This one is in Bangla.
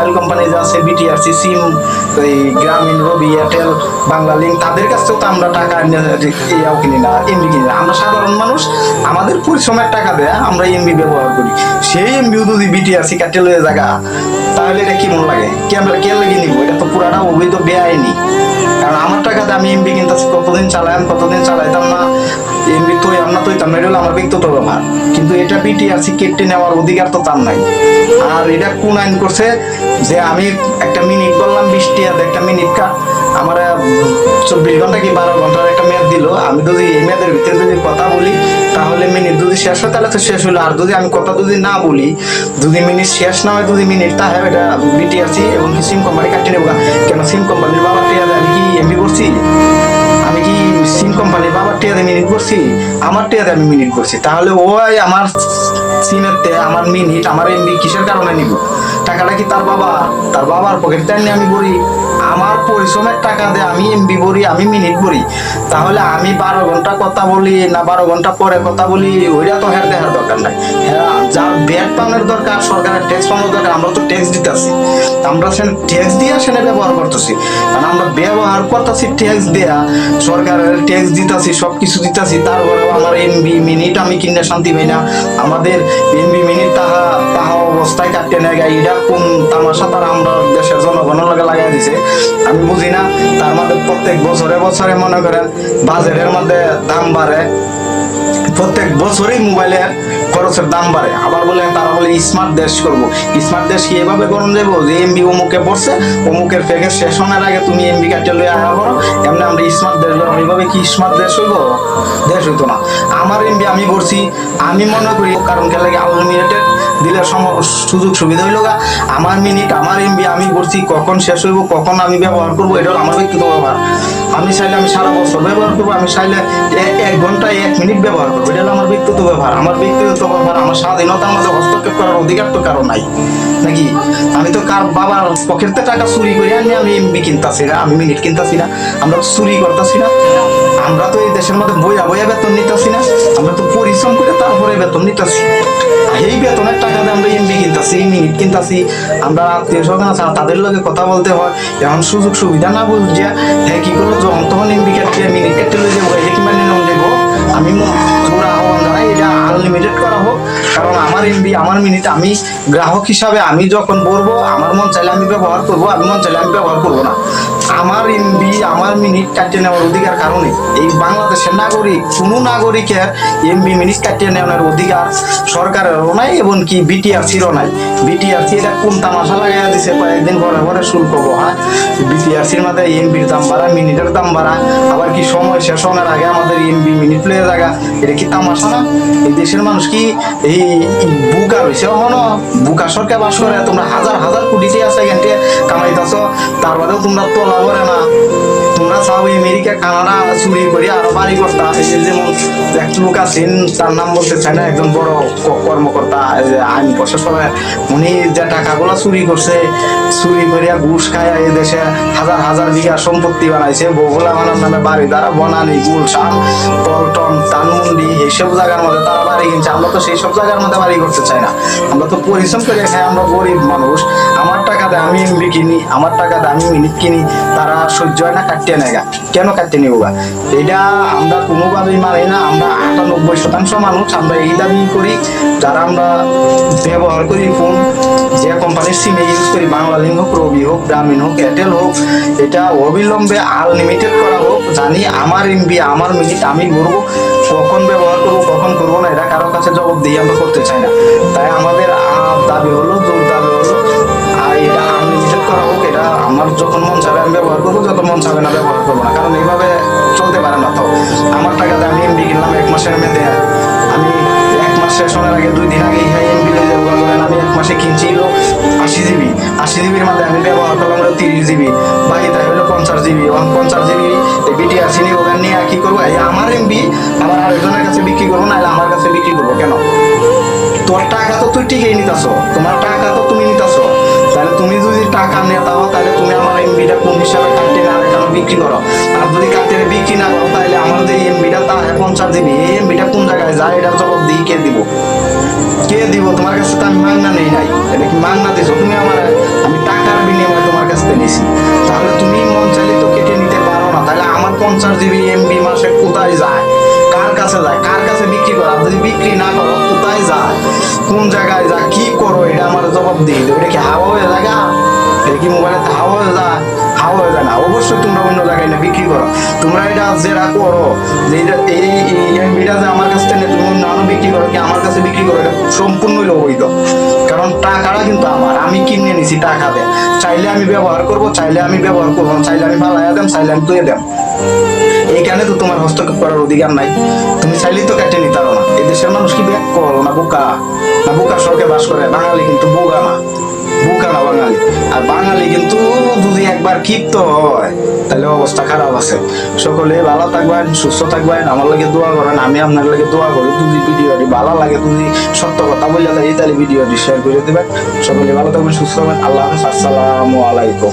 মোবাইল কোম্পানি যে আছে বিটিআরসি সিম এই গ্রামীণ রবি এয়ারটেল বাংলা লিঙ্ক তাদের কাছ থেকেও তো আমরা টাকা ইয়াও কিনি না এমবি কিনি না। আমরা সাধারণ মানুষ, আমাদের পরিশ্রমের টাকা দেয়া আমরা এমবি ব্যবহার করি। সেই এমবিও যদি বিটিআরসি কাটে লয়ে জায়গা তাহলে এটা কি কেমন লাগে? কে আমরা কে লেগে নিব? এটা তো পুরাটা অবৈধ বেআইনি কারণ আমার টাকাতে আমি এমবি কিনতেছি, কতদিন চালাইম কতদিন চালাইতাম না। তো আমরা এটা হলো আমার ব্যক্তিগত ব্যাপার। কিন্তু এটা বিটিআরসি কেটে নেওয়ার অধিকার তো তার নাই। আর এটা কোন আইন করছে যে আমি একটা মিনিট বললাম, বিশ টিয়াতে একটা মিনিট কাট আমার চব্বিশ ঘণ্টা কি বারো ঘণ্টার একটা মেয়াদ দিল। আমি যদি এই মেয়াদের ভিতরে যদি কথা বলি, তাহলে মিনিট যদি শেষ হয়, তাহলে তো শেষ হলো আর যদি আমি কথা যদি না বলি, যদি মিনিট শেষ না হয়, যদি মিনিট তা হয়, এটা বিটিআরসি এবং সিম কোম্পানি কাটিয়ে নেব কেন সিম কোম্পানির বাবা আমি কি আমার টিয়াতে আমি মিনিট করছি। তাহলে ওই আমার সিমেতে আমার মিনিট আমার এমবি কিসের কারণে নিব? টাকাটা কি তার বাবা তার বাবার পকেট আমি করি আমার পরিশ্রমের টাকা দিয়ে আমি এমবি ভরি আমি মিনিট ভরি তাহলে আমি বারো ঘণ্টা কথা বলি, না বারো ঘণ্টা পরে কথা বলি, ওইটা তো হের দেওয়ার দরকার নাই। হ্যাঁ যার ব্যাট পাওয়ানোর দরকার, সরকারের ট্যাক্স পাওয়ানোর দরকার, আমরা তো ট্যাক্স দিতেছি। আমরা সেখানে ট্যাক্স দিয়ে সেখানে ব্যবহার করতেছি। কারণ আমরা ব্যবহার করতেছি ট্যাক্স দেয়া, সরকারের ট্যাক্স দিতেছি সব কিছু দিতেছি, তারপরেও আমার এমবি মিনিট আমি কিনে শান্তি পাই না। আমাদের এমবি মিনিট তাহা তাহা অবস্থায় কাটতে নেয় এটা কোন তামাশা তারা আমরা দেশের লগে লাগাই দিছে। আমি বুঝি না, তার মধ্যে প্রত্যেক বছরে বছরে মনে করেন বাজারের মধ্যে দাম বাড়ে। প্রত্যেক বছরই মোবাইলের খরচের দাম বাড়ে। আবার বলে তারা বলে স্মার্ট দেশ করব। স্মার্ট দেশ কি এভাবে করুন যাব যে এমবি অমুকে পড়ছে, অমুকের প্যাকেজ শেষ হওয়ার আগে তুমি এমবি কাটতে লয়ে আয়া করো। এমনি আমরা স্মার্ট দেশ করব এইভাবে কি স্মার্ট দেশ হইব? দেশ হইতো না। আমার এমবি আমি করছি আমি মনে করি, কারণ কে লাগে আনলিমিটেড দিলে সুযোগ সুবিধা হইল গা। আমার মিনিট, আমার এমবি আমি করছি, কখন শেষ হইব, কখন আমি ব্যবহার করব, এটা আমার ব্যক্তিগত ব্যবহার আমি চাইলে আমি সারা বছর ব্যবহার করব, আমি চাইলে এক ঘন্টায় এক মিনিট ব্যবহার করব, এটা আমার ব্যক্তিগত ব্যবহার আমার ব্যক্তিগত ব্যবহার আমার স্বাধীনতার মধ্যে হস্তক্ষেপ করার অধিকার তো কারও নাই, নাকি? আমি তো কার বাবার পকেটতে টাকা চুরি করে আনি, আমি এমবি কিনতাছি না, আমি মিনিট কিনতাছি না, আমরা চুরি করতেছি না। আমরা তো এই দেশের মধ্যে বইয়া বইয়া বেতন নিতেছি না, আমরা তো পরিশ্রম করে তারপরে বেতন নিতেছি। এই বেতনের টাকা দিয়ে আমরা এমবি কিনতেছি মিনিট কিনতেছি। আমরা আত্মীয় স্বজন আছে তাদের লগে কথা বলতে হয়। এখন সুযোগ সুবিধা না বুঝছে হ্যাঁ কি করব? যখন তখন এমবি কাটতে মিনিট কাটতে লোক যাব এটা কি মানে নিয়ম দেবো? আমি পুরো আমার এমবি আমার মিনিট আমি গ্রাহক হিসাবে আমি যখন বলব, আমার মন চাইলে আমি ব্যবহার করব আমি মন চাইলে আমি ব্যবহার করব না। আমার এমবি আমার মিনিট কাটিয়ে নেওয়ার অধিকার কারণে। এই বাংলাদেশের নাগরিক, কোনো নাগরিকের এমবি মিনিট কাটিয়ে নেওয়ার অধিকার সরকারেরও নাই এবং কি বিটিআরসিরও নাই। বিটিআরসি এটা কোন তামাশা লাগাইয়া দিছে, কয়েকদিন পরে পরে শুল্ক বহা। বিটিআরসির মধ্যে এমবির দাম বাড়া, মিনিটের দাম বাড়া। আবার কি সময় শেষ হওয়ার আগে আমাদের এমবি মিনিট লয়ে জায়গা এটা কি তামাশা না? এই দেশের মানুষ কি এই বুকা রয়েছে। হন বুকা সরকার বাস করে তোমরা হাজার হাজার কোটিতে আছে এখানটে কামাইতেছ, তার বাদেও তোমরা তোলা করে না। তোমরা চাও আমেরিকা, কানাডা চুরি করে আরও বাড়ি কর্তা। এই যেমন এক লোক তার নাম বলতে চাই না, একজন বড় কর্মকর্তা আইন প্রশাসনের উনি যে টাকাগুলো চুরি করছে, চুরি করিয়া ঘুষ খায় এই দেশে হাজার হাজার বিঘা সম্পত্তি বানাইছে, বগুলা মানার নামে বাড়ি দ্বারা বনানি গুলশান পল্টন তানমুন্ডি এইসব জায়গার মধ্যে তারা বাড়ি কিনছে। আমরা তো সেই সব জায়গার মধ্যে বাড়ি করতে চাই না। আমরা তো পরিশ্রম করে খাই, আমরা গরিব মানুষ। আমার টাকাতে আমি এমবি কিনি, আমার টাকাতে আমি মিনিট কিনি, তারা সহ্য হয় না কাটতে নেয় গা। কেন কাটতে নেব গা? এটা আমরা কোনোভাবেই মানি না, আমরা আটানব্বই শতাংশ মানুষ, আমরা এই দাবি করি, যারা আমরা ব্যবহার করি ফোন, যে কোম্পানির সিমে ইউজ করি বাংলালিঙ্ক হোক, রবি হোক, গ্রামীণ হোক, এয়ারটেল হোক, এটা অবিলম্বে আনলিমিটেড করা হোক, জানি আমার এমবি আমার মিনিট, আমি করব কখন ব্যবহার করব, কখন করব না, এটা কারও কাছে জবাব দিয়ে আমরা করতে চাই না তাই আমাদের দাবি হলো জোর করা হোক এটা আমার যখন মন চাবে আমি ব্যবহার করব, যত মন চাবে না ব্যবহার করব না। কারণ এইভাবে চলতে পারে না। তো আমার টাকাতে আমি এমবি কিনলাম এক মাসের মধ্যে। আমি এক মাস শেষ হওয়ার আগে দুই দিন আগে ইহা এমবি আমি এক মাসে কিনছি হলো আশি জিবি। আশি জিবির মধ্যে আমি ব্যবহার করলাম হলো তিরিশ জিবি। বাকি তাই হলো পঞ্চাশ জিবি। এবং পঞ্চাশ জিবি এই বিটিআরসি নিয়ে ওখানে নিয়ে কি করব? এই আমার এমবি আমার আরেকজনের কাছে বিক্রি করব, নাহলে আমার কাছে বিক্রি করব কেন? তোর টাকা তো তুই ঠিকই নিতাছ। তোমার সংসার দিবি, এই এমপিটা কোন জায়গায় যায়, এটার জবাব দিই, কে দিব? কে দিব? তোমার কাছে তো আমি মাংনা নেই নাই। এটা কি মাংনা দিছো? তুমি আমার, আমি টাকার বিনিময়ে তোমার কাছ থেকে নিছি। তাহলে তুমি মন চাইলে তো কেটে নিতে পারো না। তাহলে আমার পঞ্চাশ জিবি এমবি মাসে কোথায় যায়? কার কাছে যায়? কার কাছে বিক্রি করো? যদি বিক্রি না করো, কোথায় যায়? কোন জায়গায় যা কি করো? এটা আমার জবাব দিই। দেবো এটা কি হাওয়া হয়ে জায়গা এটা কি মোবাইলে হাওয়া হয়ে যায়? হাওয়া হয়ে যায় না। অবশ্যই তোমরা করো তোমরা এটা যেটা করো যে এই যে আমার কাছ থেকে তুমি আরও বিক্রি করো কি আমার কাছে বিক্রি করো, এটা সম্পূর্ণই অবৈধ। কারণ টাকাটা কিন্তু আমার, আমি কিনে নিছি টাকা দে চাইলে আমি ব্যবহার করব, চাইলে আমি ব্যবহার করব চাইলে আমি ফালাইয়া দেম, চাইলে আমি তুই দেম। এইখানে তো তোমার হস্তক্ষেপ করার অধিকার নাই। তুমি চাইলেই তো কেটে নিতে পারো না। এই দেশের মানুষ কি ব্যাক করো না বোকা? না বোকার সরকে বাস করে? বাঙালি কিন্তু বোকা না। বোকা না বাঙালি। আর বাঙালি কিন্তু যদি একবার ক্ষিপ্ত হয়, তাহলে অবস্থা খারাপ আছে। সকলে ভালো থাকবেন, সুস্থ থাকবেন, আমার লাগে দোয়া করেন, আমি আপনার লাগে দোয়া করি। যদি ভিডিওটি ভালো লাগে, যদি সত্য কথা বললে তাহলে ভিডিওটি শেয়ার করে দেবেন। সকলে ভালো থাকবেন, সুস্থ থাকবেন। আল্লাহ হাফেজ, আসসালামু আলাইকুম।